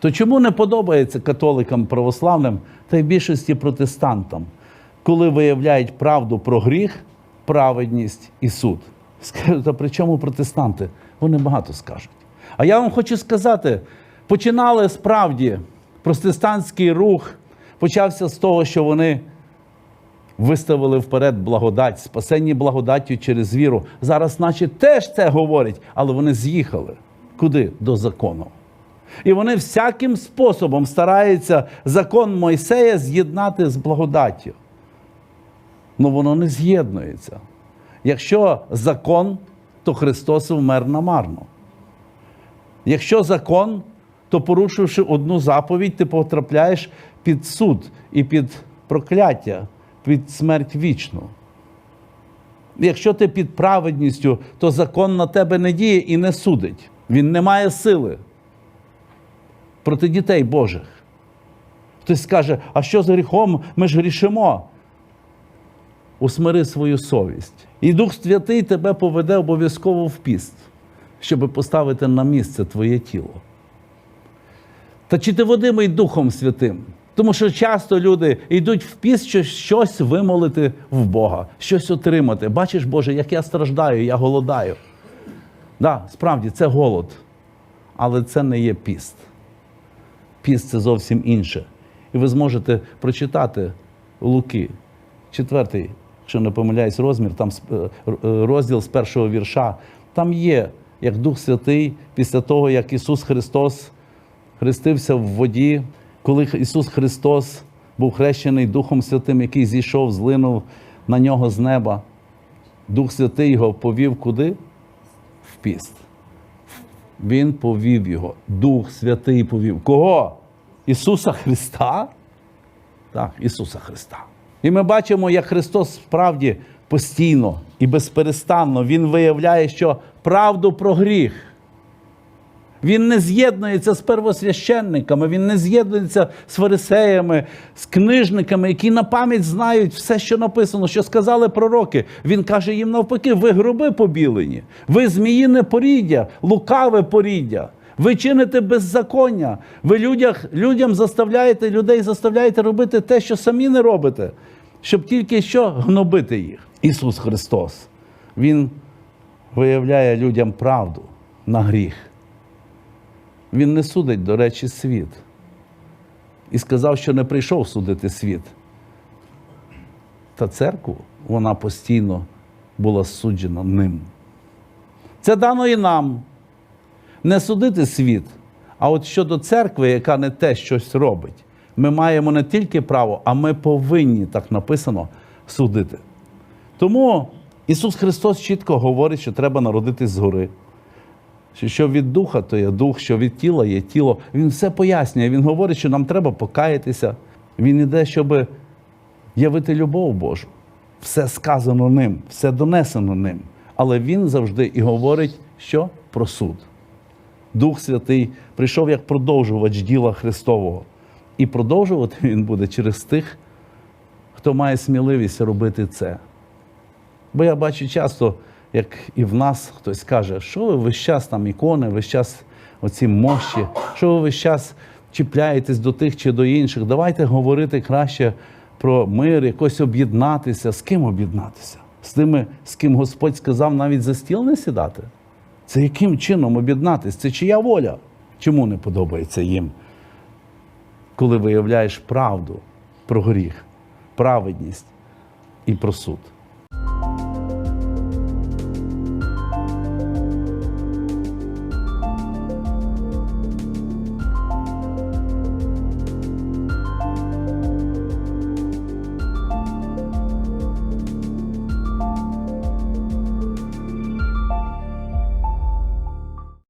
То чому не подобається католикам православним та й більшості протестантам, коли виявляють правду про гріх, праведність і суд? Скажуть, а при чому протестанти? Вони багато скажуть. А я вам хочу сказати: починали справді протестантський рух почався з того, що вони виставили вперед благодать, спасенні благодаттю через віру. Зараз, наче, теж це говорять, але вони з'їхали. Куди? До закону. І вони всяким способом стараються закон Мойсея з'єднати з благодаттю. Ну воно не з'єднується. Якщо закон, то Христос вмер намарно. Якщо закон, то порушивши одну заповідь, ти потрапляєш під суд і під прокляття, під смерть вічну. Якщо ти під праведністю, то закон на тебе не діє і не судить. Він не має сили проти дітей Божих. Хтось скаже, а що з гріхом? Ми ж грішимо. Усмири свою совість. І Дух Святий тебе поведе обов'язково в піст, щоб поставити на місце твоє тіло. Та чи ти водимий Духом Святим? Тому що часто люди йдуть в піст, щоб щось вимолити в Бога, щось отримати. Бачиш, Боже, як я страждаю, я голодаю. Да, справді, це голод. Але це не є піст. Піст це зовсім інше. І ви зможете прочитати Луки, четвертий, якщо не помиляюсь, розмір, там е, е, розділ з першого вірша. Там є, як Дух Святий, після того, як Ісус Христос хрестився в воді, коли Ісус Христос був хрещений Духом Святим, який зійшов, злинув на нього з неба. Дух Святий його повів куди? В піст. Він повів його. Дух Святий повів. Кого? Ісуса Христа? Так, Ісуса Христа. І ми бачимо, як Христос справді постійно і безперестанно Він виявляє, що правду про гріх. Він не з'єднується з первосвященниками, він не з'єднується з фарисеями, з книжниками, які на пам'ять знають все, що написано, що сказали пророки. Він каже їм навпаки: ви гроби побілені, ви зміїне поріддя, лукаве поріддя. Ви чините беззаконня. Ви людях, людям заставляєте, людей заставляєте робити те, що самі не робите, щоб тільки що гнобити їх. Ісус Христос. Він виявляє людям правду на гріх. Він не судить, до речі, світ. І сказав, що не прийшов судити світ. Та церкву вона постійно була суджена ним. Це дано і нам не судити світ, а от щодо церкви, яка не те щось робить, ми маємо не тільки право, а ми повинні, так написано, судити. Тому Ісус Христос чітко говорить, що треба народитись згори. Що- від духа, то є дух, що від тіла є тіло. Він все пояснює. Він говорить, що нам треба покаятися. Він іде, щоб явити любов Божу. Все сказано ним, все донесено ним. Але він завжди і говорить, що про суд. Дух Святий прийшов як продовжувач діла Христового. І продовжувати він буде через тих, хто має сміливість робити це. Бо я бачу часто, як і в нас хтось каже, що ви весь час там ікони, весь час оці мощі, що ви весь час чіпляєтесь до тих чи до інших. Давайте говорити краще про мир, якось об'єднатися. З ким об'єднатися? З тими, з ким Господь сказав, навіть за стіл не сідати. Це яким чином об'єднатися? Це чия воля? Чому не подобається їм? Коли виявляєш правду про гріх, праведність і про суд.